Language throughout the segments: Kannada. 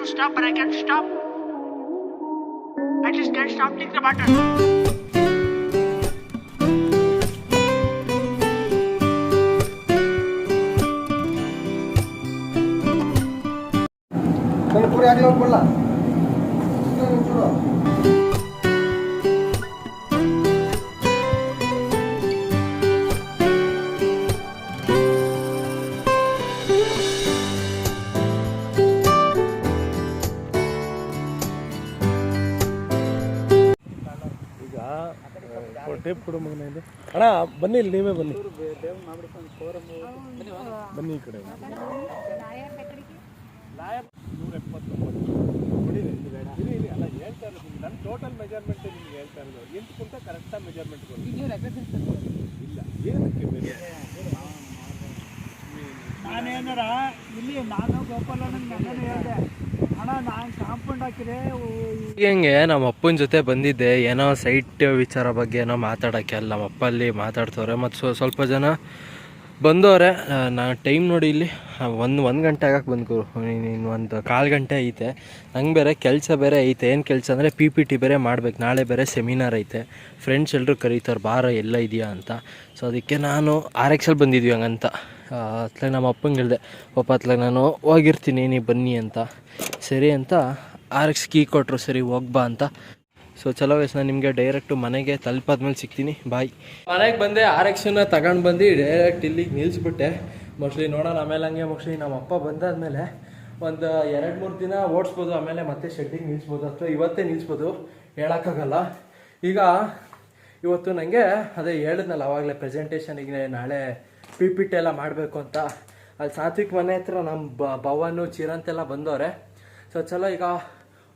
to stop, but I can't stop. I just can't stop. Click the button. Can you put it on নম্বর বললাম ಟೇಪ್ ಕೊಡು ಮಗನ ಇದು ಅಣ್ಣ, ಬನ್ನಿ ಇಲ್ಲಿ, ನೀವೇ ಬನ್ನಿ. ಬನ್ನಿ ಈ ಕಡೆ. ನೂರ ಇರಿ ಅಲ್ಲ ಹೇಳ್ತಾ ಟೋಟಲ್ ಮೆಜರ್ಮೆಂಟ್ ನಿಮ್ಗೆ ಹೇಳ್ತಾ ಇರೋದು ಕರೆಕ್ಟಾಗಿ ಇಲ್ಲ ಏನಕ್ಕೆ ನಾನೇನಾರ, ಇಲ್ಲಿ ನಾನು ಗೋಪಾಲ ನನ್ನ ಹೇಳಿದೆ. ಹೆಂಗೆ, ನಮ್ಮ ಅಪ್ಪನ ಜೊತೆ ಬಂದಿದ್ದೆ, ಏನೋ ಸೈಟ್ ವಿಚಾರ ಬಗ್ಗೆ ಏನೋ ಮಾತಾಡೋಕ್ಕೆ ಅಲ್ಲಿ, ನಮ್ಮ ಅಪ್ಪ ಅಲ್ಲಿ ಮಾತಾಡ್ತವ್ರೆ, ಮತ್ತು ಸ್ವಲ್ಪ ಜನ ಬಂದವ್ರೆ. ನಾನು ಟೈಮ್ ನೋಡಿ ಇಲ್ಲಿ ಒಂದು ಒಂದು ಗಂಟೆ ಆಗಕ್ಕೆ ಬಂದು ನೀನು ಒಂದು ಕಾಲು ಗಂಟೆ ಐತೆ. ನಂಗೆ ಬೇರೆ ಕೆಲಸ ಬೇರೆ ಐತೆ. ಏನು ಕೆಲಸ ಅಂದರೆ ಪಿ ಪಿ ಟಿ ಬೇರೆ ಮಾಡ್ಬೇಕು. ನಾಳೆ ಬೇರೆ ಸೆಮಿನಾರ್ ಐತೆ. ಫ್ರೆಂಡ್ಸ್ ಎಲ್ಲರೂ ಕರೀತಾರೆ, ಬಾರ, ಎಲ್ಲ ಇದೆಯಾ? ಅಂತ. ಸೊ ಅದಕ್ಕೆ ನಾನು ಆರ್ ಎಕ್ಸಲ್ಲಿ ಬಂದಿದ್ವಿ ಹಂಗಂತ. ಅತ್ಲಾಗ ನಮ್ಮ ಅಪ್ಪಂಗೆ ಹೇಳಿದೆ ಪಾಪ ಅತ್ಲಾಗ ನಾನು ಹೋಗಿರ್ತೀನಿ, ನೀ ಬನ್ನಿ ಅಂತ. ಸರಿ ಅಂತ ಆರ್ ಕೀ ಕೊಟ್ಟರು ಸರಿ ಹೋಗ್ಬಾ ಅಂತ. ಸೊ ಚಲೋ ವಯಸ್ಸು ನಾನು ನಿಮಗೆ ಡೈರೆಕ್ಟು ಮನೆಗೆ ತಲುಪಾದ್ಮೇಲೆ ಸಿಗ್ತೀನಿ. ಬಾಯ್ ಮನೆಗೆ ಬಂದೆ, ಆರ್ ತಗೊಂಡು ಬಂದು ಡೈರೆಕ್ಟ್ ಇಲ್ಲಿಗೆ ನಿಲ್ಲಿಸ್ಬಿಟ್ಟೆ ಮೋಸ್ಟ್ಲಿ ನೋಡೋಣ, ಆಮೇಲೆ ಹಂಗೆ ಮೋಸ್ಟ್ಲಿ ನಮ್ಮ ಅಪ್ಪ ಬಂದಾದಮೇಲೆ ಒಂದು ಎರಡು ಮೂರು ದಿನ ಓಡಿಸ್ಬೋದು, ಆಮೇಲೆ ಮತ್ತೆ ಶೆಡ್ಡಿಗೆ ನಿಲ್ಲಿಸ್ಬೋದು ಅಥವಾ ಇವತ್ತೇ ನಿಲ್ಲಿಸ್ಬೋದು ಹೇಳೋಕ್ಕಾಗಲ್ಲ. ಈಗ ಇವತ್ತು ನನಗೆ ಅದೇ ಹೇಳಿದ್ನಲ್ಲ ಆವಾಗಲೇ ಪ್ರೆಸೆಂಟೇಷನಿಗೆ ನಾಳೆ ಪಿ ಪಿ ಟಿ ಎಲ್ಲ ಮಾಡಬೇಕು ಅಂತ. ಅಲ್ಲಿ ಸಾತ್ವಿಕ್ ಮನೆ ಹತ್ರ ನಮ್ಮ ಬ ಭವನು ಚಿರಂತೆಲ್ಲ ಬಂದವ್ರೆ. ಸೊ ಚಲೋ ಈಗ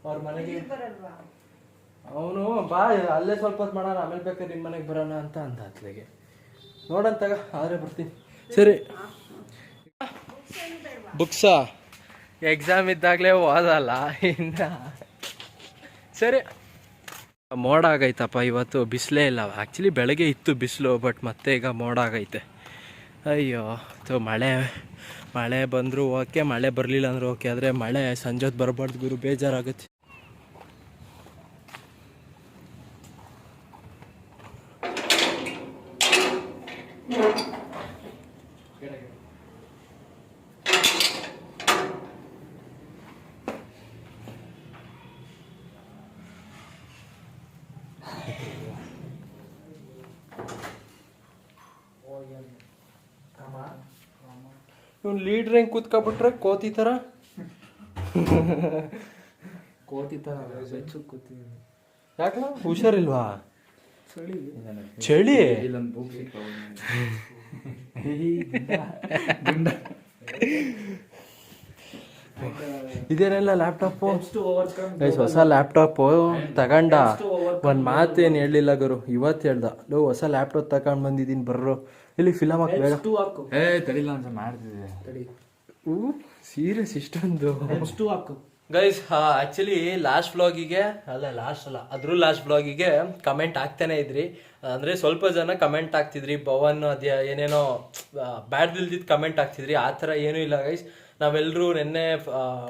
ಅವ್ರ ಮನೆಗೆ ಅವನು ಬಾ ಅಲ್ಲೇ ಸ್ವಲ್ಪ ಹೊತ್ತು ಮಾಡೋಣ ಆಮೇಲೆ ಬೇಕಾದ್ರೆ ನಿಮ್ಮ ಮನೆಗೆ ಬರೋಣ ಅಂತ ಅಂತ ಅತ್ಲೆಗೆ. ನೋಡಂತಾಗ ಆದರೆ ಬರ್ತೀನಿ. ಸರಿ. ಬುಕ್ಸಾ ಎಕ್ಸಾಮ್ ಇದ್ದಾಗಲೇ ಓದಲ್ಲ ಇನ್ನ. ಸರಿ. ಮೋಡ ಆಗೈತಪ್ಪ ಇವತ್ತು ಬಿಸಿಲೇ ಇಲ್ಲ. ಆ್ಯಕ್ಚುಲಿ ಬೆಳಗ್ಗೆ ಇತ್ತು ಬಿಸಿಲು ಬಟ್ ಮತ್ತೆ ಈಗ ಮೋಡ ಆಗೈತೆ. ಅಯ್ಯೋ ಅಥವಾ ಮಳೆ ಮಳೆ ಬಂದರೂ ಓಕೆ ಮಳೆ ಬರಲಿಲ್ಲ ಅಂದರೂ ಓಕೆ ಆದರೆ ಮಳೆ ಸಂಜೆದು ಬರಬಾರ್ದು ಗುರು, ಬೇಜಾರಾಗುತ್ತೆ ಇವ್ನು ಲೀಡ್ರ್ ಹೆಂಗೆ ಕೂತ್ಕೊಬಿಟ್ರೆ ಕೋತಿ ತರ? ಕೋತಿ ಥರ ಬೆಚ್ಚು ಕೂತಿದ್ದೀನಿ. ಯಾಕ ಹುಷಾರಿಲ್ವಾ? ಚಳಿ. ಇಲ್ಲೊಂದು ಬುಕ್ ಇದೇನೆಲ್ಲ ಲ್ಯಾಪ್ಟಾಪು ಗೈಸ್ ಹೊಸ ಲ್ಯಾಪ್ಟಾಪ್ ತಗಂಡ. ಒಂದು ಮಾತು ಏನು ಹೇಳಲಿಲ್ಲ ಗುರು ಇವತ್ತು ಹೇಳ್ದ. ಲೋ ಹೊಸ ಲ್ಯಾಪ್ಟಾಪ್ ತಗೊಂಡ್ ಬಂದಿದ್ದೀನಿ ಬರ್ರು. ಇಲ್ಲಿ ಫಿಲಮ್ ಹಾಕ್ಬೇಕ ಏ ತಡಿಲ್ಲ ಅಂತ ಮಾಡ್ತಿದ್ದೆ. ಸೀರಿಯಸ್ ಇಷ್ಟೊಂದು. ಟು ಹಾಕು ಗೈಸ್ ಆಕ್ಚುಲಿ ಲಾಸ್ಟ್ ಬ್ಲಾಗಿಗೆ ಅಲ್ಲ ಲಾಸ್ಟ್ ಅಲ್ಲ ಅದ್ರೂ ಲಾಸ್ಟ್ ಬ್ಲಾಗಿಗೆ ಕಮೆಂಟ್ ಆಗ್ತಾನೆ ಇದ್ರಿ. ಅಂದ್ರೆ ಸ್ವಲ್ಪ ಜನ ಕಮೆಂಟ್ ಆಗ್ತಿದ್ರಿ. ಭವನ್ ಅದೇ ಏನೇನೋ ಬ್ಯಾಡ್ ದಿಲ್ದಿದ್ ಕಮೆಂಟ್ ಆಗ್ತಿದ್ರಿ. ಆ ಥರ ಏನೂ ಇಲ್ಲ ಗೈಸ್ ನಾವೆಲ್ಲರೂ ನಿನ್ನೆ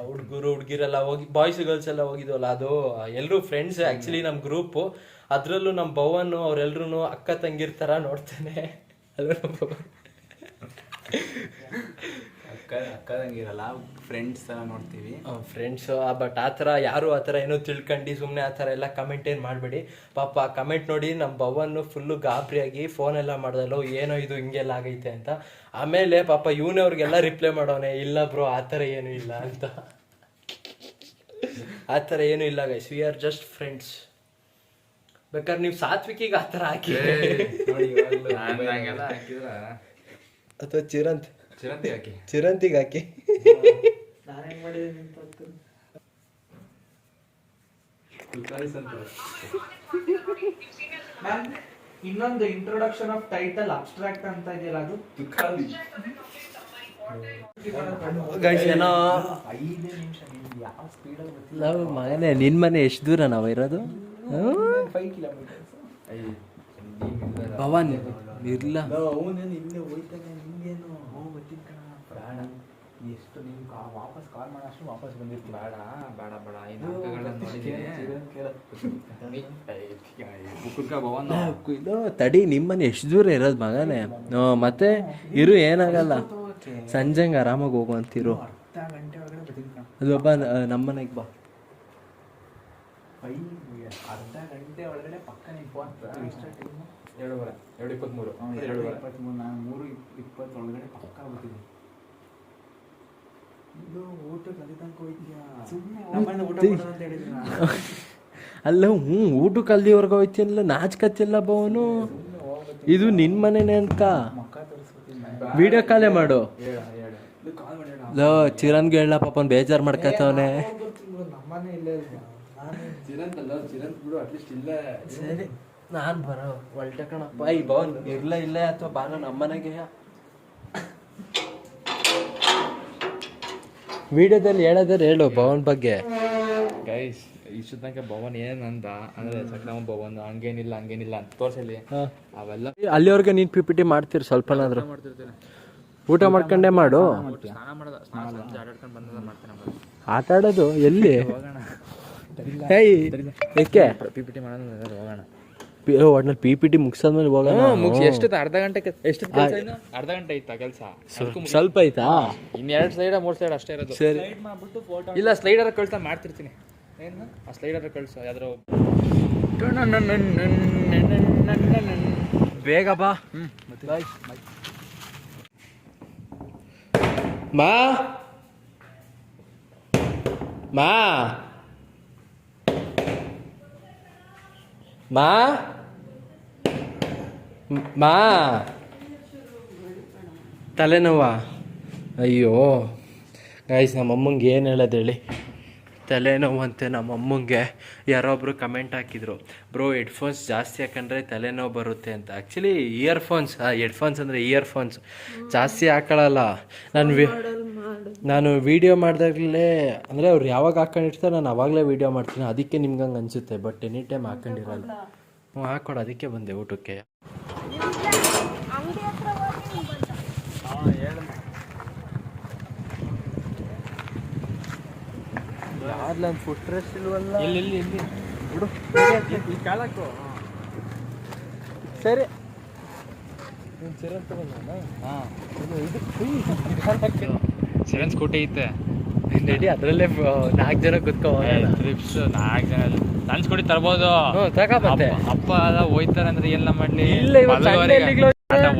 ಹುಡುಗರು ಹುಡುಗಿರೆಲ್ಲ ಹೋಗಿ ಬಾಯ್ಸ್ ಗರ್ಲ್ಸ್ ಎಲ್ಲ ಹೋಗಿದ್ವಲ್ಲ ಅದು ಎಲ್ಲರೂ ಫ್ರೆಂಡ್ಸ್ ಆ್ಯಕ್ಚುಲಿ ನಮ್ಮ ಗ್ರೂಪು ಅದರಲ್ಲೂ ನಮ್ಮ ಭವನ್ ಅವರೆಲ್ಲರೂ ಅಕ್ಕ ತಂಗಿರ್ತಾರ ಥರ ನೋಡ್ತಾನೆ. ಅಲ್ಲ ಅಕ್ಕದಂಗಿರಲ್ಲ ಫ್ರೆಂಡ್ಸ್ ಎಲ್ಲ ನೋಡ್ತೀವಿ. ಫ್ರೆಂಡ್ಸ್ ಬಟ್ ಆ ಥರ ಯಾರು ಆ ಥರ ಏನೋ ತಿಳ್ಕೊಂಡು ಸುಮ್ಮನೆ ಆ ಥರ ಎಲ್ಲ ಕಮೆಂಟ್ ಏನು ಮಾಡಬೇಡಿ. ಪಾಪ ಕಮೆಂಟ್ ನೋಡಿ ನಮ್ಮ ಬವ್ವನ್ನು ಫುಲ್ಲು ಗಾಬರಿಯಾಗಿ ಫೋನ್ ಎಲ್ಲ ಮಾಡ್ದಲ್ಲೋ ಏನೋ ಇದು ಹಿಂಗೆಲ್ಲ ಆಗೈತೆ ಅಂತ. ಆಮೇಲೆ ಪಾಪ ಇವನವ್ರಿಗೆಲ್ಲ ರಿಪ್ಲೈ ಮಾಡೋನೆ ಇಲ್ಲ ಬ್ರೋ ಆ ಥರ ಏನೂ ಇಲ್ಲ ಅಂತ. ಆ ಥರ ಏನೂ ಇಲ್ಲ guys we are just friends ಬೇಕಾದ್ರೆ ನೀವು ಸಾತ್ವಿಕಿಗೆ ಆ ಥರ ಹಾಕಿ. ಅಥವಾ ಚಿರಂತ್. ಚಿರಂತಿ ಹಾಕಿ ಚಿರಂತಿಗೆ ಹಾಕಿ ನಾನೇನ್ ಮಾಡಿದ್ದೀನಿ ಅಂತ ಗೊತ್ತು. ಮ್ಯಾಮ್ ಇನ್ನೊಂದು ಇಂಟ್ರೊಡಕ್ಷನ್ ಆಫ್ ಟೈಟಲ್ ಅಬ್ಸ್ಟ್ರಾಕ್ಟ್ ಅಂತ ಇದೆಯಲ್ಲ ಅದು? ನೀವು ಮಗನೇ ನಿನ್ನ ಮನೆ ಎಷ್ಟು ದೂರ ನಾವು ಇರೋದು? ಭವಾನಿ ಇರ್ಲ ಇಲ್ಲೇ ಹೋಯ್ತಾನೆ ಪ್ರಾಣ. ಎಷ್ಟು ನೀವು ಕಾ ವಾಪಸ್ ಕಾಲ್ ಮಾಡೋಷ್ಟು ವಾಪಸ್ ಬಂದಿರ್ತೀವಿ. ಬೇಡ ಬೇಡ ಬೇಡ. ನೋಡಿದ್ದೀನಿ ಇದು ತಡಿ ನಿಮ್ಮನೆ ಎಷ್ಟು ದೂರ ಇರೋದು ಮಗನೇ. ಹ್ಞೂ, ಮತ್ತೆ ಇರು ಏನಾಗಲ್ಲ. ಸಂಜೆಂಗೆ ಆರಾಮಾಗಿ ಹೋಗು ಅಂತಿರು. ಅರ್ಧ ಗಂಟೆ ಒಳಗಡೆ ಬರ್ತೀನಿ ಕಣ. ಅದು ಒಬ್ಬ ನಮ್ಮನೆಗೆ ಬಾ. ಅರ್ಧ ಗಂಟೆ ಒಳಗಡೆ ಪಕ್ಕ ನೀವು ಟೈಮು ಎರಡೂವರೆ ಎರಡು ಇಪ್ಪತ್ತ್ಮೂರು ಎರಡು ಎರಡೂವರೆ. ಇಪ್ಪತ್ತ್ಮೂರು ನಾನು ಮೂರು ಇಪ್ಪತ್ತೊಳಗಡೆ ಪಕ್ಕ ಆಗ್ಬಿಟ್ಟಿದೆ ಇದು ಊಟಕ್ಕೆ ಅಲ್ಲಿ ತನಕ ಹೋಯ್ತೀಯಾ? ನಮ್ಮನೆ ಊಟ ಕೊಡೋದು ಅಂತ ಹೇಳಿದ್ರು. ಅಲ್ಲ ಹ್ಞೂ ಊಟಕ್ಕೆ ಅಲ್ಲಿವರೆಗೆ ಹೋಯ್ತಿಲ್ಲ ನಾಚ್ಕತ್ತಿಲ್ಲ ಬವನು ಇದು ನಿನ್ನ ಮನೆನೇ ತೋರಿಸ್ಬಿಡ್ತೀನಿ. ವಿಡಿಯೋ ಕಾಲೇ ಮಾಡು. ಲೋ ಚಿರನ್ಗೆ ಹೇಳ ಪಾಪನ್ ಬೇಜಾರು ಮಾಡ್ಕತ್ತವನೆ. ನಮ್ಮನೆ ಇಲ್ಲೇ ಇಲ್ವಾ ನಾನು ಚಿರಂತ್ ಅಲ್ಲ ಚಿರಂತ್ ಬಿಡು ಅಟ್ಲೀಸ್ಟ್ ಇಲ್ಲೇ ಸರಿ. ನಾನು ಬರೋ ಒಳ್ಳೆ ಕಣಪ್ಪ ಈ ಭವನ್ ಇರ್ಲ ಇಲ್ಲ ಅಥವಾ ಬಾನ ನಮ್ಮನೆಗೆ ವಿಡಿಯೋದಲ್ಲಿ ಹೇಳೋದಾರೆ ಹೇಳು ಭವನ್ ಬಗ್ಗೆ. ಗೈಸ್ ಇಷ್ಟು ತನಕ ಭವನ್ ಏನಂದ? ಅಂದ್ರೆ ಸಕ್ರಮ ಭವನ್ ಹಂಗೇನಿಲ್ಲ ಹಂಗೇನಿಲ್ಲ ಅಂತ ತೋರ್ಸಲಿ ಅವೆಲ್ಲ ಅಲ್ಲಿವರೆಗೆ ನೀನು ಪಿ ಪಿ ಟಿ ಮಾಡ್ತೀರಿ ಸ್ವಲ್ಪನಾದ್ರು ಮಾಡ್ತಿರ್ತೇನೆ. ಊಟ ಮಾಡ್ಕೊಂಡೇ ಮಾಡು. ಸ್ನಾನ ಮಾಡೋದ ಸ್ನಾನ ಸಂಜೆ ಆಟಾಡ್ಕೊಂಡು ಬಂದದ ಮಾಡ್ತೇನೆ ಆಟ ಆಡೋದು ಎಲ್ಲಿ? ಹೋಗೋಣ. ಏಯ್ ಏಕೆ? ಪಿ ಪಿ ಟಿ ಮಾಡೋಣ ಹೋಗೋಣ. ಒಟ್ನಲ್ಲಿ ಪಿ ಪಿ ಟಿ ಮುಗಿಸಾದ್ಮೇಲೆ ಹೋಗೋಣ ಮುಗಿಸಿ ಎಷ್ಟು ಅರ್ಧ ಗಂಟೆ ಎಷ್ಟು ಕೆಲಸ ಅರ್ಧ ಗಂಟೆ ಆಯ್ತಾ ಕೆಲಸ? ಸ್ವಲ್ಪ ಆಯ್ತಾ? ಇನ್ನು ಎರಡು ಸೈಡ್ ಮೂರು ಸೈಡ್ ಅಷ್ಟೇ ಇರೋದು. ಸರಿ. ಇಲ್ಲ ಸ್ಲೈಡರ್ ಕಳ್ಸ ಮಾಡ್ತಿರ್ತೀನಿ. ಏನು? ಆ ಸ್ಲೈಡರ್ ಕಳ್ಸ ಯಾವ್ದಾರು ಬೇಗ ಬಾ. ಮಾ? ಮಾ? ಮಾ? ಮ್- ತಲೆನೋವಾ. ಅಯ್ಯೋ. ಗಾಯ್ಸ್ ನಮ್ಮಮ್ಮಂಗೆ ಏನು ಹೇಳೋದು ಹೇಳಿ. ತಲೆನೋವು ಅಂತೆ ನಮ್ಮ ಅಮ್ಮಂಗೆ. ಯಾರೊಬ್ರು ಕಮೆಂಟ್ ಹಾಕಿದ್ರು. ಬ್ರೋ ಹೆಡ್ಫೋನ್ಸ್ ಜಾಸ್ತಿ ಹಾಕೊಂಡ್ರೆ ತಲೆನೋವು ಬರುತ್ತೆ ಅಂತ. ಆ್ಯಕ್ಚುಲಿ ಇಯರ್ಫೋನ್ಸ್ ಹೆಡ್ಫೋನ್ಸ್ ಅಂದರೆ ಇಯರ್ಫೋನ್ಸ್ ಜಾಸ್ತಿ ಹಾಕೊಳ್ಳಲ್ಲ ನಾನು ವಿ ನಾನು ವೀಡಿಯೋ ಮಾಡಿದಾಗಲೇ ಅಂದರೆ ಅವ್ರು ಯಾವಾಗ ಹಾಕೊಂಡಿರ್ತಾರೆ ನಾನು ಅವಾಗಲೇ ವೀಡಿಯೋ ಮಾಡ್ತೀನಿ. ಅದಕ್ಕೆ ನಿಮ್ಗೆ ಹಂಗೆ ಅನಿಸುತ್ತೆ ಬಟ್ ಎನಿ ಟೈಮ್ ಹಾಕೊಂಡಿರಲ್ಲ. ಹ್ಞೂ ಹಾಕ್ಕೊಡು ಅದಕ್ಕೆ ಬಂದೆ ಊಟಕ್ಕೆ ಅಂಗಡಿ ಹತ್ರ ಹೋಗಿ ಬಂದ ಯಾರ್ಲ ಫುಟ್ ರೆಸ್ಟ್ ಇಲ್ವಲ್ಲ? ಇಲ್ಲಿ ಇಲ್ಲಿ ಇಲ್ಲಿ ಬಿಡು. ಈ ಕಾಲಕ್ಕೂ ಸರಿ. ನೀನು ಚಿರನ್ ಬಂದ ಹಾಂ. ಇದು ಚಿರನ್ ಸ್ಕೂಟಿ ಐತೆ ರೆಡಿ ಅದರಲ್ಲೇ ನಾಲ್ಕು ಜನ ಕುತ್ಕೋ ಟ್ರಿಪ್ಸ್ ನಾಲ್ಕು ಜನ ನನ್ನ ಸ್ಕೂಟಿ ತರ್ಬೋದು. ಅಪ್ಪ ಅದ ಹೋಯ್ತಾರೆ ಅಂದ್ರೆ ಎಲ್ಲ ಮಾಡ್ಲಿ? ಇಲ್ಲ,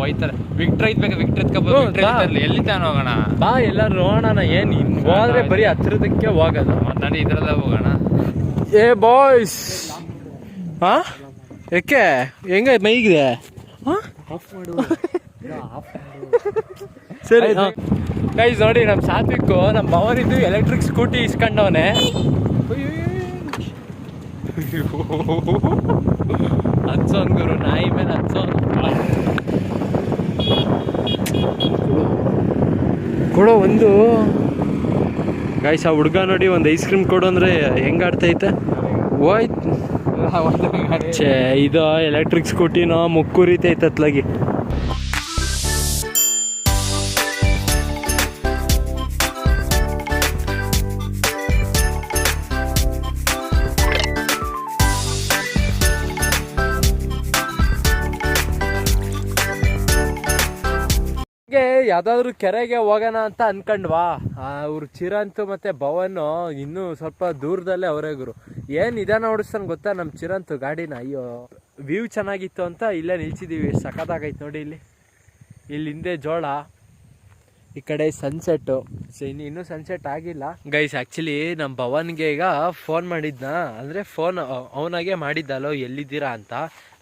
ಹೋಯ್ತಾರೆ. ವಿಕ್ಟ್ರ್ ಐತ್ಬೇಕು ವಿಕ್ಟ್ರ್ ಎತ್ಕೊಬೋದು ವಿಕ್ಟ್ರ್ ಎಲ್ಲಿ ಎಲ್ಲಿ ತಾನ ಹೋಗೋಣ? ಬಾ ಎಲ್ಲರೂ ನೋಡೋಣ ಏನು ಇನ್ನು ಹೋದ್ರೆ ಬರೀ ಹತ್ರದಕ್ಕೆ ಹೋಗೋದು. ಮಾತಾಡಿ ಇದ್ರಲ್ಲ ಹೋಗೋಣ. ಏ ಬಾಯ್ಸ್ ಹಾ ಯಾಕೆ? ಹೆಂಗ ಮೈಗಿದೆ ಸರಿ ಗೈಸ್ ನೋಡಿ ನಮ್ಮ ಸಾತ್ವಿಕ್ಕು ನಮ್ಮ ಭವನಿದ್ದು ಎಲೆಕ್ಟ್ರಿಕ್ ಸ್ಕೂಟಿ ಇಸ್ಕೊಂಡವನೆ ಹಚ್ಚೋನ್ ಗುರು ನಾಯಿ ಮೇಲೆ ಹತ್ಸೋನ್ ಕೊಡೋ ಒಂದು. ಗಾಯ್ಸ್ ಆ ಹುಡ್ಗ ನೋಡಿ ಒಂದು ಐಸ್ ಕ್ರೀಮ್ ಕೊಡು ಅಂದರೆ ಹೆಂಗೆ ಆಡ್ತೈತೆ? ಹೋಯ್ತು ಛೇ ಇದು ಎಲೆಕ್ಟ್ರಿಕ್ ಸ್ಕೂಟಿನೋ ಮುಕ್ಕುರಿತೈತೆ ಅತ್ಲಾಗಿ ಯಾವ್ದಾದ್ರು ಕೆರೆಗೆ ಹೋಗೋಣ ಅಂತ ಅನ್ಕೊಂಡ್ವಾ? ಅವ್ರು ಚಿರಂತು ಮತ್ತೆ ಭವನ್ ಇನ್ನೂ ಸ್ವಲ್ಪ ದೂರದಲ್ಲೇ ಅವರೇ ಗುರು. ಏನ್ ನಿಧಾನ ಓಡಿಸ್ತಾನೆ ಗೊತ್ತಾ ನಮ್ಮ ಚಿರಂತು ಗಾಡಿನ? ಅಯ್ಯೋ ವ್ಯೂ ಚೆನ್ನಾಗಿತ್ತು ಅಂತ ಇಲ್ಲೇ ನಿಲ್ಸಿದೀವಿ. ಸಖತ್ತಾಗೈತೆ ನೋಡಿ ಇಲ್ಲಿ. ಇಲ್ಲಿ ಹಿಂದೆ ಜೋಳ. ಈ ಕಡೆ ಸನ್ಸೆಟ್ಟು ಇನ್ನೂ ಸನ್ಸೆಟ್ ಆಗಿಲ್ಲ. ಗೈಸ್ ಆ್ಯಕ್ಚುಲಿ ನಮ್ಮ ಭವನ್ಗೆ ಈಗ ಫೋನ್ ಮಾಡಿದ್ನ? ಅಂದರೆ ಫೋನ್ ಅವನಾಗೆ ಮಾಡಿದ್ದಲ್ಲೋ, ಎಲ್ಲಿದ್ದೀರಾ ಅಂತ.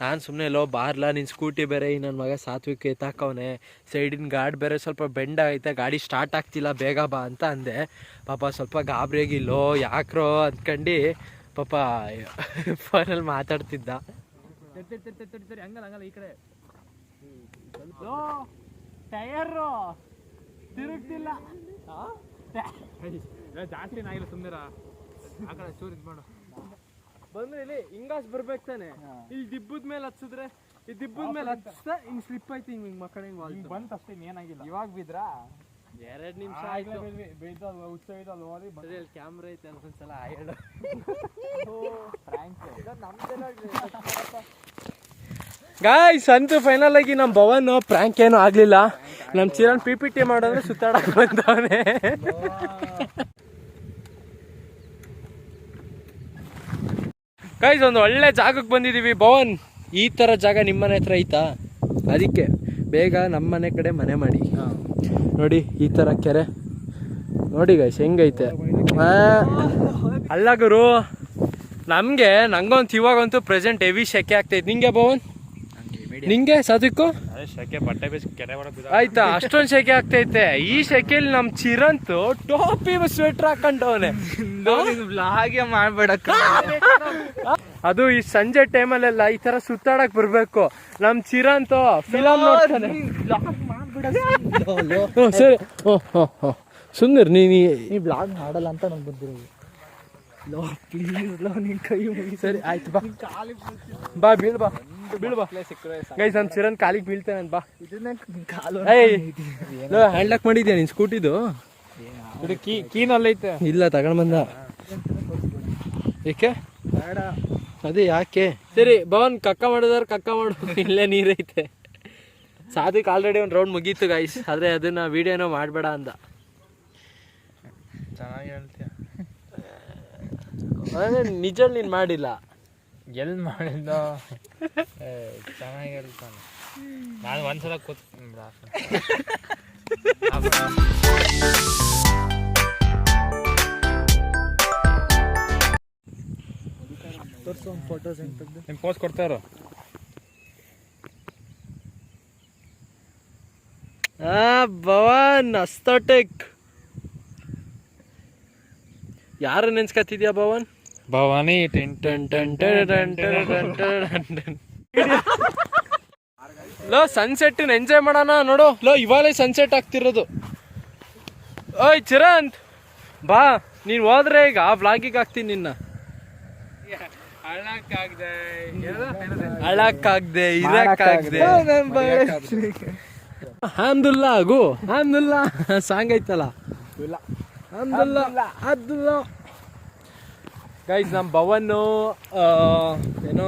ನಾನು ಸುಮ್ಮನೆ ಎಲ್ಲೋ ಬಾರ್ಲ ನಿನ್ನ ಸ್ಕೂಟಿ ಬೇರೆ, ಈ ನನ್ನ ಮಗ ಸಾತ್ವಿಕ್ ಎತ್ತಾಕವನೆ. ಸೈಡಿನ ಗಾಡಿ ಬೇರೆ ಸ್ವಲ್ಪ ಬೆಂಡ್ ಆಗೈತೆ ಗಾಡಿ ಸ್ಟಾರ್ಟ್ ಆಗ್ತಿಲ್ಲ, ಬೇಗ ಬಾ ಅಂತ ಅಂದೆ. ಪಾಪ ಸ್ವಲ್ಪ ಗಾಬರಿಯಾಗಿಲ್ಲೋ, ಯಾಕ್ರೋ ಅಂದ್ಕಂಡು ಪಾಪ ಫೋನಲ್ಲಿ ಮಾತಾಡ್ತಿದ್ದ. ಹಂಗಲ್ಲ ಹಂಗಲ್ಲ, ಈ ಕಡೆ. ಟಯರು ತಿರುಗ್ತಿಲ್ಲ. ಜಾಸ್ತಿ ನಾಯಿಲ್ಲ ಸುಮ್ಮನೆ ಆ ಕಡೆ ಚೂರು ಇದು ಮಾಡು. ಬಂದ್ರೆ ಇಲ್ಲಿ ಹಿಂಗಾಸ್ ಬರ್ಬೇಕು ತಾನೆ. ಇಲ್ಲಿ ದಿಬ್ಬದ ಮೇಲೆ ಹಚ್ಚಿದ್ರೆ ಈ ದಿಬ್ಬದ ಮೇಲೆ ಹತ್ಸ್ತಾ ಹಿಂಗ್ ಸ್ಲಿಪ್ ಆಯ್ತು ಹಿಂಗ್ ಹಿಂಗ್ ಮಕ್ಕಳ ಹಿಂಗ್ ಬಂತ ಅಷ್ಟೇ ಏನಾಗಿಲ್ಲ ಇವಾಗ ಬಿದ್ರಾ? ಎರಡ್ ನಿಮಿಷ ಆಯ್ತು. ಇದೆ ಅಲ್ಲಿ ಹೋಗಿ ಬ- ಕ್ಯಾಮ್ರಾ ಐತೆ ಒಂದ್ಸಲ ಹೇಳು ಗಾಯ್ಸ್ ಅಂತೂ ಫೈನಲ್ ಆಗಿ ನಮ್ಮ ಭವನ್ ಪ್ರ್ಯಾಂಕ್ ಏನೂ ಆಗ್ಲಿಲ್ಲ. ನಮ್ಮ ಚಿರನ್ ಪಿ ಪಿ ಟಿ ಮಾಡಿದ್ರೆ ಸುತ್ತಾಡಕ್ ಬಂದವನೆ. ಗಾಯ್ಸ್ ಒಂದು ಒಳ್ಳೆ ಜಾಗಕ್ಕೆ ಬಂದಿದೀವಿ. ಭವನ್ ಈ ತರ ಜಾಗ ನಿಮ್ಮನೆ ಹತ್ರ ಐತಾ? ಅದಕ್ಕೆ ಬೇಗ ನಮ್ಮನೆ ಕಡೆ ಮನೆ ಮಾಡಿ. ನೋಡಿ ಈ ತರ ಕೆರೆ. ನೋಡಿ ಗೈಸ್ ಹೆಂಗೈತೆ. ಅಲ್ಲ ಗುರು ನಮಗೆ ನಂಗೊಂದು ಇವಾಗಂತೂ ಪ್ರೆಸೆಂಟ್ ಹೆವಿ ಶೆಕೆ ಆಗ್ತೈತೆ ನಿಂಗೆ ಭವನ್? ನಿಂಗೆ ಸದಕ್ಕು ಶೆಕೆ ಬಟ್ಟೆ ಬೇಸ್ ಕೆರೆ ಒಳಗೆ ಆಯ್ತಾ ಅಷ್ಟೊಂದು ಶೆಕೆ ಆಗ್ತೈತೆ. ಈ ಶೆಕೆಲಿ ನಮ್ ಚಿರಂತು ಟೋಪಿ ಸ್ವೆಟರ್ ಹಾಕೊಂಡವನೆ. ಹಾಗೆ ಮಾಡ್ಬೇಡ ಅದು ಈ ಸಂಜೆ ಟೈಮಲ್ಲೆಲ್ಲ ಈ ತರ ಸುತ್ತಾಡಕ್ ಬರ್ಬೇಕು. ನಮ್ ಚಿರಂತು ಫಿಲಮ್ ನೋಡ್ತಾನೆ. ಸರಿ. ಸುಂದರ್ ನೀ ಈ ಬ್ಲಾಗ್ ಮಾಡಲ್ಲ ಅಂತ ನಂಗೆ ಬಂದಿರೋ ಲೋ ಪ್ಲೀಸ್ ಲೋ ನಿನ್ ಕೈ ಮುಗಿ ಸರಿ ಆಯ್ತು ಬಾ. ಬಾ ಬೀಳ್ ಬಾ ಬೀಳ್ ಬಾ. ಗೈಸ್ ನಾನು ಚಿರನ್ ಕಾಲಿಗೆ ಬೀಳ್ತೇನೆ ಬಾ. ಇದನ್ನ ಕಾಲು ಏಯ್ ಹ್ಯಾಂಡ್ ಲಾಕ್ ಮಾಡಿದ್ಯಾ ನಿನ್ ಸ್ಕೂಟಿದು? ಕೀ ಅಲ್ಲೈತೆ ಇಲ್ಲ ತಗೊಂಡ್ ಬಂದ. ಏಕೆ? ಬೇಡ. ಅದೇ ಯಾಕೆ? ಸರಿ ಭವನ್ ಕಕ್ಕ ಮಾಡಿದಾರ ಕಕ್ಕ ಮಾಡು. ಇಲ್ಲೇ ನೀರೈತೆ. ಸಾದಿಕ್ ಆಲ್ರೆಡಿ ಒಂದು ರೌಂಡ್ ಮುಗೀತು ಗೈಸ್ ಆದ್ರೆ ಅದನ್ನ ವಿಡಿಯೋನೋ ಮಾಡಬೇಡ ಅಂದ. ಚೆನ್ನಾಗಿ ಹೇಳ್ತೀಯ. ಅಂದ್ರೆ ನಿಜ ನೀನ್ ಮಾಡಿಲ್ಲ. ಎಲ್ಲಿ ಮಾಡಿದ್ದ ಚೆನ್ನಾಗಿ ಹೇಳ್ತಾನೆ ನಾನು ಒಂದ್ಸಲ ಕೂತ್ ಫೋಟೋಸ್ ಹೆಂಗ್ ತೆಗ್ದು ನಿಮ್ ಪೋಸ್ಟ್ ಕೊಡ್ತಾರೋ ಭವನ್ ಅಸ್ತಟಿಕ್ ಯಾರು ನೆನ್ಸ್ಕತ್ತಿದ್ಯಾ ಭವನ್ ಭವಾನಿ ಟಿನ್ ಟನ್ ಟನ್ ಟನ್ ಟನ್ ಟನ್ ಟನ್ ಟನ್ ಟನ್. ಲೋ ಸನ್ಸೆಟ್ ಎಂಜಾಯ್ ಮಾಡೋಣ ನೋಡು ಲೋ ಇವಾಗಲೇ ಸನ್ಸೆಟ್ ಆಗ್ತಿರೋದು ಓಯ್ ಚಿರಂತ್ ಬಾ ನೀನ್ ಹೋದ್ರೆ ಈಗ ಆ ಬ್ಲಾಗಿಗೆ ಹಾಕ್ತೀನಿ ನಿನ್ನ ಅಳಕ್ಕಾಗ್ದೆ ಇರಕ್ಕಾಗ್ದೆ ಹಾಮ್ದುಲ್ಲಾ ಆಗು ಹಾಮ್ದುಲ್ಲಾ ಸಾಂಗ್ ಐತಲ್ಲ ಅಬ್ದುಲ್ಲಾ ಗೈಸ್ ನಮ್ಮ ಭವನ್ನು ಆ, ಏನೋ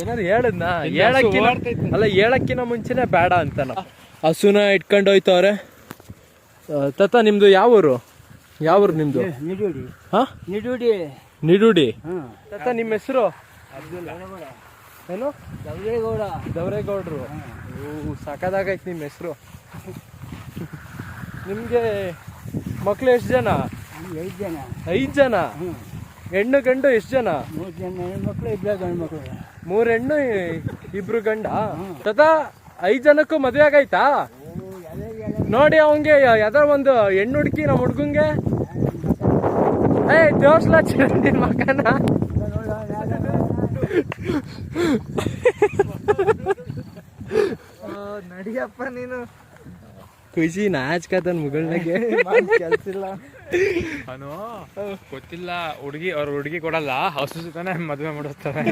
ಏನಾದ್ರು ಹೇಳದ್ನ? ಹೇಳಕ್ಕಿನ ಅಲ್ಲ ಹೇಳಕ್ಕಿನ ಮುಂಚೆನೆ ಬೇಡ ಅಂತನ. ಹಸುನ ಇಟ್ಕೊಂಡು ಹೋಯ್ತವ್ರೆ. ತತ್ತ ನಿಮ್ದು ಯಾವ ಊರು ಯಾವ ಊರು ನಿಮ್ದು ನಿಡುಡಿ. ಹಾ? ನಿಡುಡಿ. ನಿಡುಡಿ. ತತ್ತ ನಿಮ್ಮ ಹೆಸರು? ಏನು? ದವರೇಗೌಡ. ದವರೇಗೌಡರು. ಸಕದಾಗೈತೆ ನಿಮ್ಮ ಹೆಸರು. ನಿಮಗೆ ಮಕ್ಕಳು ಎಷ್ಟು ಜನ? ಐದು ಜನ. ಐದು ಜನ? ಹೆಣ್ಣು ಗಂಡು ಎಷ್ಟು ಜನ? ಮೂರು ಜನ ಹೆಣ್ಮಕ್ಳು ಇಬ್ಬರು ಗಂಡು ಮಕ್ಕಳು ಮೂರು ಹೆಣ್ಣು ಇಬ್ರು ಗಂಡ? ತದ ಐದು ಜನಕ್ಕೂ ಮದುವೆ ಆಗೈತಾ ನೋಡಿ ಅವಂಗೆ ಯಾವ್ದಾರ ಒಂದು ಹೆಣ್ಣು ಹುಡುಕಿ ನಮ್ಮ ಹುಡ್ಗಂಗೆ. ಏ ತೋರ್ಸ್ಲಾ ನಿನ್ ಮಕ್ಕನ ನಡಿಯಪ್ಪ ನೀನು. ಖುಷಿ ನಾಚ್ಕತನ್ ಮುಗಳ್ನಾಗೆ. ಕೆಲ್ಸಿಲ್ಲ. ಅವನು ಗೊತ್ತಿಲ್ಲ ಹುಡುಗಿ ಅವ್ರ ಹುಡುಗಿ ಕೊಡಲ್ಲ ಹಸು ಜೊತೆನೆ ಮದುವೆ ಮಾಡಿಸ್ತಾರೆ.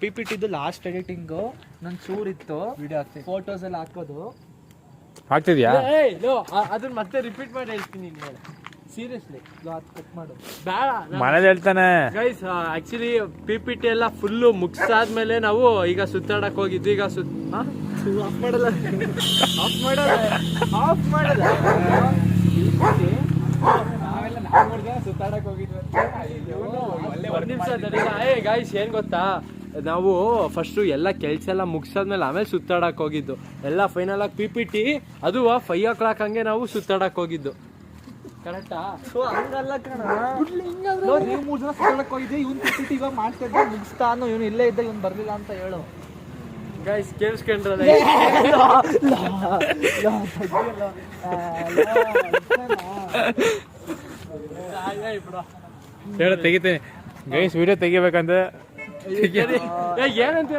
ಪಿ ಪಿ ಟಿದು ಲಾಸ್ಟ್ ಎಡಿಟಿಂಗು ನನ್ನ ಇತ್ತು ವಿಡಿಯೋ ಹಾಕ್ತೀನಿ ಫೋಟೋಸ್ ಎಲ್ಲ ಹಾಕೋದು. ಹಾಕ್ತಿದ್ಯಾ? ಅದನ್ನ ಮತ್ತೆ ರಿಪೀಟ್ ಮಾಡಿ ಹೇಳ್ತೀನಿ ಇನ್ಮೇಲೆ ಸೀರಿಯಸ್ಲಿ ಅದು ಕಟ್ ಮಾಡು ಬೇಡ ಮನೇಲಿ ಹೇಳ್ತಾನೆ. Guys actually P P T ಎಲ್ಲ ಫುಲ್ಲು ಮುಗಿಸಾದ್ಮೇಲೆ ನಾವು ಈಗ ಸುತ್ತಾಡಕ್ ಹೋಗಿದ್ವಿ. ಈಗ ಸುತ್ ಆಫ್ ಮಾಡಲ್ಲ. ಆಫ್ ಮಾಡಲ್ಲ. ಆಫ್ ಮಾಡಲ್ಲ. ಸುತ್ತಾಡಕ್ ಹೋಗಿದ್ವಿ ಒಂದ್ ನಿಮಿಷ. ಏ ಗಾಯ್ಸ್ ಏನ್ ಗೊತ್ತಾ? ನಾವು ಫಸ್ಟು ಎಲ್ಲ ಕೆಲ್ಸ ಎಲ್ಲ ಮುಗಿಸಾದ್ಮೇಲೆ ಆಮೇಲೆ ಸುತ್ತಾಡಕ್ ಹೋಗಿದ್ದು. ಎಲ್ಲ ಫೈನಲ್ ಆಗಿ ಪಿ ಪಿ ಟಿ ಅದು ಫೈವ್ ಓ ಕ್ಲಾಕ್ ಹಂಗೆ ನಾವು ಸುತ್ತಾಡಕ್ ಹೋಗಿದ್ದು. ಕರೆಕ್ಟಾ ಹಂಗಲ್ಲ ಕಣ ನೀವು ಮೂರು ಜನ ಸುತ್ತಾಡಕ್ ಹೋಗಿದ್ದೆ ಇವ್ನು ಪಿ ಪಿ ಟಿ ಇವಾಗ ಮಾಡ್ತಾ ಇದ್ದ ಮುಗಿಸ್ತಾನು ಇವ್ನು ಇಲ್ಲೇ ಇದ್ದ ಇವ್ನು ಬರಲಿಲ್ಲ ಅಂತ ಹೇಳು ಗೈಸ್ ಕೇಳಿಸ್ಕೊಂಡ್ರಲ್ಲ ಹೇಳ ತೆಗಿತೀನಿ ಗೈಸ್ ವಿಡಿಯೋ ತೆಗಿಬೇಕಂದ್ರೆ ಏನಂತ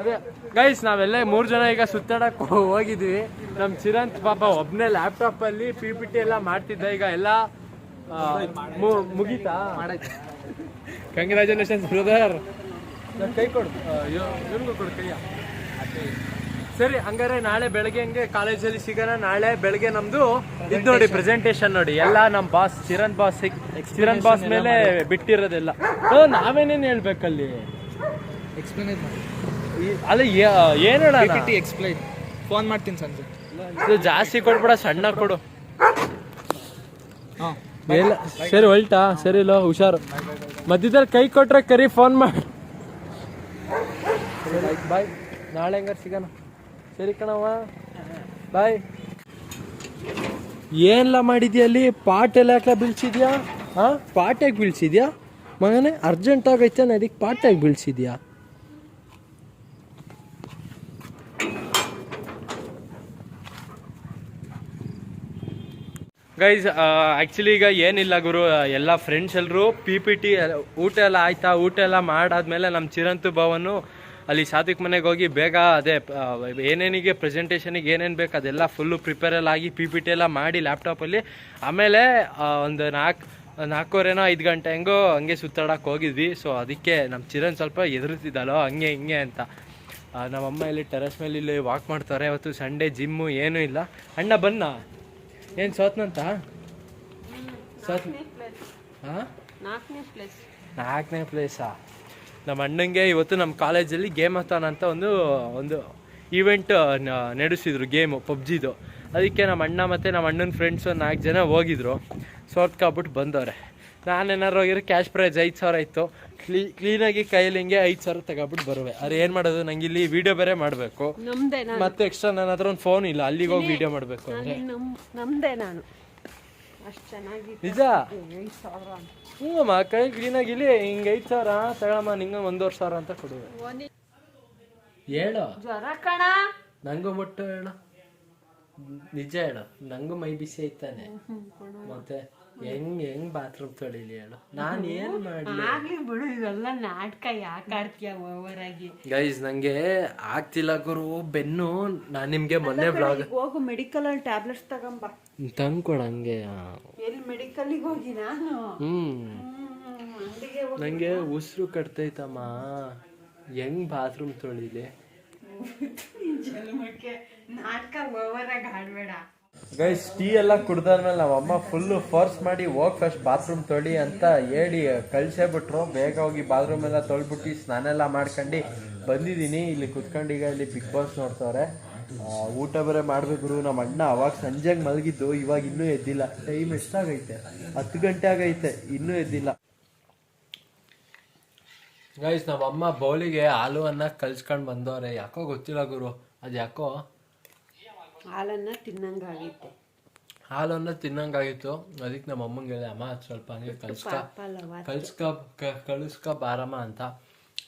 ಅದೇ ಗೈಸ್ ನಾವೆಲ್ಲ ಮೂರು ಜನ ಈಗ ಸುತ್ತಾಡಕ್ ಹೋಗಿದ್ವಿ. ನಮ್ಮ ಚಿರಂತ್ ಪಾಪ ಒಬ್ಬನೇ ಲ್ಯಾಪ್ಟಾಪಲ್ಲಿ ಪಿ ಪಿ ಟಿ ಎಲ್ಲ ಮಾಡ್ತಿದ್ದ. ಈಗ ಎಲ್ಲ ಮುಗೀತಾ? ಕಂಗ್ರ್ಯಾಚುಲೇಷನ್ಸ್ ಬ್ರದರ್ ಕೈ ಕೊಡು. ಇವ್ರಿಗೂ ಕೊಡು ಕೈಯ. ಸರಿ ಹಂಗಾರೆ ನಾಳೆ ಬೆಳಗ್ಗೆ ಹಂಗೆ ಕಾಲೇಜಲ್ಲಿ ಸಿಗೋಣ. ನಾಳೆ ಬೆಳಗ್ಗೆ ನಮ್ದು ಇದು ನೋಡಿ ಪ್ರೆಸೆಂಟೇಶನ್ ನೋಡಿ. ಎಲ್ಲ ನಮ್ಮ boss Chiran boss Chiran boss ಮೇಲೆ ಬಿಟ್ಟಿರೋದೆಲ್ಲ. ನಾವೇನೇನು ಹೇಳ್ಬೇಕಲ್ಲಿ? ಎಕ್ಸ್ಪ್ಲೇನ್ ಮಾಡಿ. ಅಲ್ಲ ಏ- ಏನ್ ಹೇಳೋಣ ಪಿ ಟಿ ಎಕ್ಸ್ಪ್ಲೈನ್ ಫೋನ್ ಮಾಡ್ತೀನಿ ಸಂಜೆ. ಇದು ಜಾಸ್ತಿ ಕೊಡ್ಬೇಡ ಸಣ್ಣ ಕೊಡು. ಹಾಂ ಇಲ್ಲ ಸರಿ ಹೊಲ್ಟಾ? ಸರಿ ಇಲ್ಲ ಹುಷಾರು. ಮಧ್ಯದಲ್ಲಿ ಕೈ ಕೊಟ್ರೆ ಕರಿ ಫೋನ್ ಮಾಡಿ. ಬಾಯ್ ನಾಳೆ ಹೆಂಗಾರು ಸಿಗೋಣ. ಸರಿ ಕಣವ್ವ. ಬಾಯ್ ಏನೆಲ್ಲ ಮಾಡಿದ್ಯಾ ಅಲ್ಲಿ? ಪಾಟ್ ಎಲ್ಲ ಯಾಕೆ ಬೀಳ್ಸಿದ್ಯಾ? ಹಾ? ಪಾಟ್ ಯಾಕೆ ಬೀಳ್ಸಿದ್ಯಾ? ಮಗನೇ ಅರ್ಜೆಂಟ್ ಆಗೈತೆ ಅದಕ್ಕೆ ಪಾಟ್ ಯಾಕೆ ಬೀಳ್ಸಿದ್ಯಾ? ಗೈಸ್ ಆ್ಯಕ್ಚುಲಿ ಈಗ ಏನಿಲ್ಲ ಗುರು ಎಲ್ಲ ಫ್ರೆಂಡ್ಸ್ ಎಲ್ಲರೂ ಪಿ ಪಿ ಟಿ ಊಟ ಎಲ್ಲ ಆಯ್ತಾ, ಊಟ ಎಲ್ಲ ಮಾಡಾದ್ಮೇಲೆ ನಮ್ಮ ಚಿರಂತು ಭವನು ಅಲ್ಲಿ ಸಾತ್ವಿಕ್ ಮನೆಗೆ ಹೋಗಿ ಬೇಗ ಅದೇ ಏನೇನಿಗೆ ಪ್ರೆಸೆಂಟೇಷನಿಗೆ ಏನೇನು ಬೇಕು ಅದೆಲ್ಲ ಫುಲ್ಲು ಪ್ರಿಪೇರ್ ಎಲ್ಲ ಆಗಿ ಪಿ ಪಿ ಟಿ ಎಲ್ಲ ಮಾಡಿ ಲ್ಯಾಪ್ಟಾಪಲ್ಲಿ ಆಮೇಲೆ ಒಂದು ನಾಲ್ಕು ನಾಲ್ಕೂವರೆನೋ ಐದು ಗಂಟೆ ಹೆಂಗೋ ಹಂಗೆ ಸುತ್ತಾಡೋಕೆ ಹೋಗಿದ್ವಿ. ಸೊ ಅದಕ್ಕೆ ನಮ್ಮ ಚಿರನ್ ಸ್ವಲ್ಪ ಎದುರುತ್ತಿದ್ದಲ್ಲೋ ಹಂಗೆ ಹಿಂಗೆ ಅಂತ. ನಮ್ಮಮ್ಮ ಇಲ್ಲಿ ಟೆರೆಸ್ ಮೇಲೆ ಇಲ್ಲಿ ವಾಕ್ ಮಾಡ್ತಾರೆ. ಇವತ್ತು ಸಂಡೇ ಜಿಮ್ಮು ಏನೂ ಇಲ್ಲ. ಅಣ್ಣ ಬನ್ನ? ಏನು ಸೋತ್ನಂತ? ಸೋತ್ ಹಾಂ? ನಾಲ್ಕನೇ ಪ್ಲೇಸ್ ನಾಲ್ಕನೇ ಪ್ಲೇಸಾ ನಮ್ಮ ಅಣ್ಣಂಗೆ ಇವತ್ತು ನಮ್ಮ ಕಾಲೇಜಲ್ಲಿ ಗೇಮ್ ಅಥಾನ್ ಅಂತ ಒಂದು ಒಂದು ಈವೆಂಟ್ ನಡೆಸಿದ್ರು ಗೇಮು ಪಬ್ಜಿದು. ಅದಕ್ಕೆ ನಮ್ಮ ಅಣ್ಣ ಮತ್ತು ನಮ್ಮ ಅಣ್ಣನ ಫ್ರೆಂಡ್ಸು ನಾಲ್ಕು ಜನ ಹೋಗಿದ್ರು. ಸೋತ್ಕಾಬಿಟ್ಟು ಬಂದವ್ರೆ. ನಾನೇನಾರು ಹೋಗಿರೋ ಕ್ಯಾಶ್ ಪ್ರೈಸ್ ಐದು ಸಾವಿರ ಇತ್ತು. ಕ್ಲೀ ಕ್ಲೀನಾಗಿ ಕೈಯಲ್ಲಿ ಹಿಂಗೆ ಐದು ಸಾವಿರ ತಗೊಬಿಟ್ಟು ಬರುವೆ. ಅದು ಏನು ಮಾಡೋದು? ನಂಗೆ ಇಲ್ಲಿ ವೀಡಿಯೋ ಬೇರೆ ಮಾಡಬೇಕು. ನಾನು. ಮತ್ತೆ ಎಕ್ಸ್ಟ್ರಾ ನನ್ನ ಹತ್ರ ಒಂದು ಫೋನ್ ಇಲ್ಲ. ಅಲ್ಲಿಗೆ ಹೋಗಿ ವೀಡಿಯೋ ಮಾಡಬೇಕು ಅಂದರೆ ನಮ್ ನಮ್ದೆ ನಾನು. ನಿಜ? ಹ್ಞೂ ಅಮ್ಮ ಕೈ ಕ್ಲೀನಾಗಿ ಇಲ್ಲಿ ಹಿಂಗೆ ಐದು ಸಾವಿರ. ತಗೊಳಮ್ಮ ನಿಂಗೆ ಒಂದೂವರೆ ಸಾವಿರ ಅಂತ ಕೊಡುವೆ. ಹೇಳು. ನಂಗೂ ಮುಟ್ಟು ಹೇಳು. ನಿಜ ಹೇಳು. ನಂಗೂ ಮೈ ಬಿಸಿ ಐತಾನೆ ಮತ್ತೆ? ಹೆಂಗ್ ಹೆಂಗ್ ಬಾತ್ರೂಮ್ ತೊಳಿಲಿ ಹೇಳು? ನಾನು ಏನ್ ಮಾಡ್ಲಿ? ಆಗ್ಲಿ ಬಿಡು ಇವೆಲ್ಲ ನಾಟಕ ಯಾಕೆ ಆಡ್ತೀಯ ಓವರ್ ಆಗಿ? ಗೈಸ್ ನಂಗೆ ಆಗ್ತಿಲ್ಲ ಗುರು ಬೆನ್ನು ನಾನ್ ನಿಮ್ಗೆ ಮೊನ್ನೆ ಬ್ಲಾಗ್ ಹೋಗು ಮೆಡಿಕಲ್ ಅಲ್ಲಿ ಟ್ಯಾಬ್ಲೆಟ್ಸ್ ತಗೊಂಬ. ತಂದ್ಕೊಡ ಹಂಗೆ. ಎಲ್ಲಿ ಮೆಡಿಕಲ್ಗೆ ಹೋಗಿ ನಾನು? ಹ್ಮ್. ನಂಗೆ ಉಸಿರು ಕಟ್ತೈತಮ್ಮ. ಹೆಂಗ್ ಬಾತ್ರೂಮ್ ತೊಳಿಲಿ? ಜನ್ಮಕ್ಕೆ ನಾಟಕ ಓವರ್ ಆಗಿ ಆಡ್ಬೇಡ. ಗೈಸ್ ಟೀ ಎಲ್ಲ ಕುಡ್ದಾದ್ಮೇಲೆ ನಮ್ಮ ಅಮ್ಮ ಫುಲ್ಲು ಫೋರ್ಸ್ ಮಾಡಿ ಹೋಗಿ ಫಸ್ಟ್ ಬಾತ್ರೂಮ್ ತೊಳಿ ಅಂತ ಹೇಳಿ ಕಳ್ಸೇ ಬಿಟ್ರು. ಬೇಗ ಹೋಗಿ ಬಾತ್ರೂಮ್ ಎಲ್ಲ ತೊಳ್ಬಿಟ್ಟು ಸ್ನಾನ ಎಲ್ಲ ಮಾಡ್ಕೊಂಡು ಬಂದಿದ್ದೀನಿ. ಇಲ್ಲಿ ಕುತ್ಕೊಂಡು ಈಗ ಇಲ್ಲಿ ಬಿಗ್ ಬಾಸ್ ನೋಡ್ತವ್ರೆ. ಊಟ ಬೇರೆ ಮಾಡಬೇಕು ನಮ್ಮ ಅಣ್ಣ ಅವಾಗ ಸಂಜೆಗೆ ಮಲಗಿದ್ದು, ಇವಾಗ ಇನ್ನೂ ಎದ್ದಿಲ್ಲ. ಟೈಮ್ ಎಷ್ಟಾಗೈತೆ ಹತ್ತು ಗಂಟೆ ಆಗೈತೆ. ಇನ್ನೂ ಎದ್ದಿಲ್ಲ. ಗೈಸ್ ನಮ್ಮ ಅಮ್ಮ ಬೌಲಿಗೆ ಹಾಲು ಅನ್ನ ಕಲ್ಸ್ಕೊಂಡು ಬಂದವ್ರೆ. ಯಾಕೋ ಗೊತ್ತಿಲ್ಲ ಗುರು. ಅದು ಯಾಕೋ ಹಾಲನ್ನ ತಿನ್ನಂಗಾಗಿತ್ತು. ಹಾಲನ್ನು ತಿನ್ನಂಗಾಗಿತ್ತು. ಅದಕ್ಕೆ ನಮ್ಮ ಅಮ್ಮಂಗೆ ಹೇಳಿದೆ ಅಮ್ಮ ಸ್ವಲ್ಪ ಹಂಗೆ ಕಲ್ಸ್ಕ. ಕಲ್ಸ್ಕ ಕಳಿಸ್ಕ ಬಾರಮ್ಮ ಅಂತ.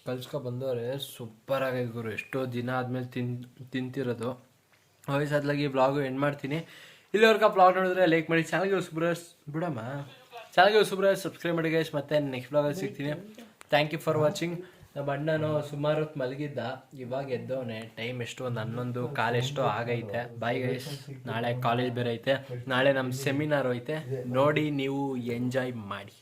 ಕಲ್ಸ್ಕ ಬಂದವ್ರೆ ಸೂಪರ್ ಆಗೈತೆ ಗುರು ಎಷ್ಟೋ ದಿನ ಆದ್ಮೇಲೆ ತಿನ್ ತಿಂತಿರೋದು. ವಯಸ್ಸಾದ್ಲಾಗಿ ಬ್ಲಾಗು ಎಂಡ್ ಮಾಡ್ತೀನಿ. ಇಲ್ಲಿವರೆಗೂ ಬ್ಲಾಗ್ ನೋಡಿದ್ರೆ ಲೈಕ್ ಮಾಡಿ ಚಾನಲ್ಗೆ ಸುಬ್ರಸ್ ಬಿಡಮ್ಮ. ಚಾನಲ್ಗೆ ಸುಬ್ರಸ್ ಸಬ್ಸ್ಕ್ರೈಬ್ ಮಾಡಿ ಗೈಸ್ ಮತ್ತೆ ನೆಕ್ಸ್ಟ್ ಬ್ಲಾಗಲ್ಲಿ ಸಿಗ್ತೀನಿ. ಥ್ಯಾಂಕ್ ಯು ಫಾರ್ ವಾಚಿಂಗ್ ನಮ್ಮ ಅಣ್ಣನು ಸುಮಾರು ಹೊತ್ತು ಮಲಗಿದ್ದ, ಇವಾಗ ಎದ್ದವನೆ. ಟೈಮ್ ಎಷ್ಟು ಒಂದು ಹನ್ನೊಂದು ಎಷ್ಟು ಆಗೈತೆ. ಬಾಯ್ ಗೈಸ್ ನಾಳೆ ಕಾಲೇಜ್ ಬೇರೆ ಐತೆ. ನಾಳೆ ನಮ್ಮ ಸೆಮಿನಾರ್ ಐತೆ. ನೋಡಿ ನೀವು ಎಂಜಾಯ್ ಮಾಡಿ.